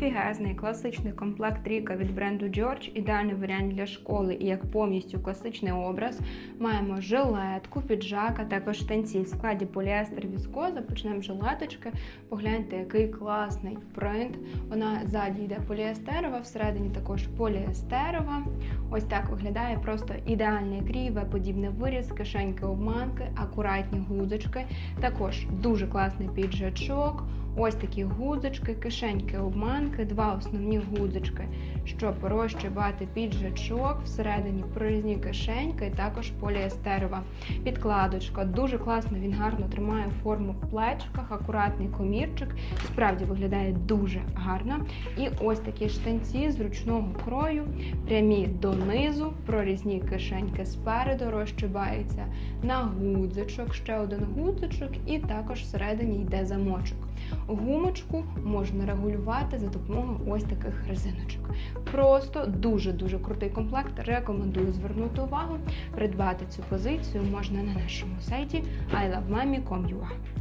Офігезний класичний комплект Ріка від бренду George. Ідеальний варіант для школи і як повністю класичний образ. Маємо жилетку, піджак, а також штанці в складі поліестер віскоза. Почнемо жилеточки. Погляньте, який класний принт. Вона ззаді йде поліестерова, всередині також поліестерова. Ось так виглядає просто ідеальний кріве, подібний виріз, кишеньки обманки, акуратні гудзочки. Також дуже класний піджачок. Ось такі гудзочки, кишеньки обманки, два основні гудзочки, щоб розчебати піджачок, всередині прорізні кишеньки, і також поліестерова підкладочка. Дуже класно, він гарно тримає форму в плечиках, акуратний комірчик. Справді виглядає дуже гарно. І ось такі штанці з ручного крою, прямі донизу, прорізні кишеньки спереду, розчибаються на гудзичок, ще один гудзичок, і також всередині йде замочок. Гумочку можна регулювати за допомогою ось таких резиночок. Просто дуже-дуже крутий комплект. Рекомендую звернути увагу. Придбати цю позицію можна на нашому сайті ilovemami.com.ua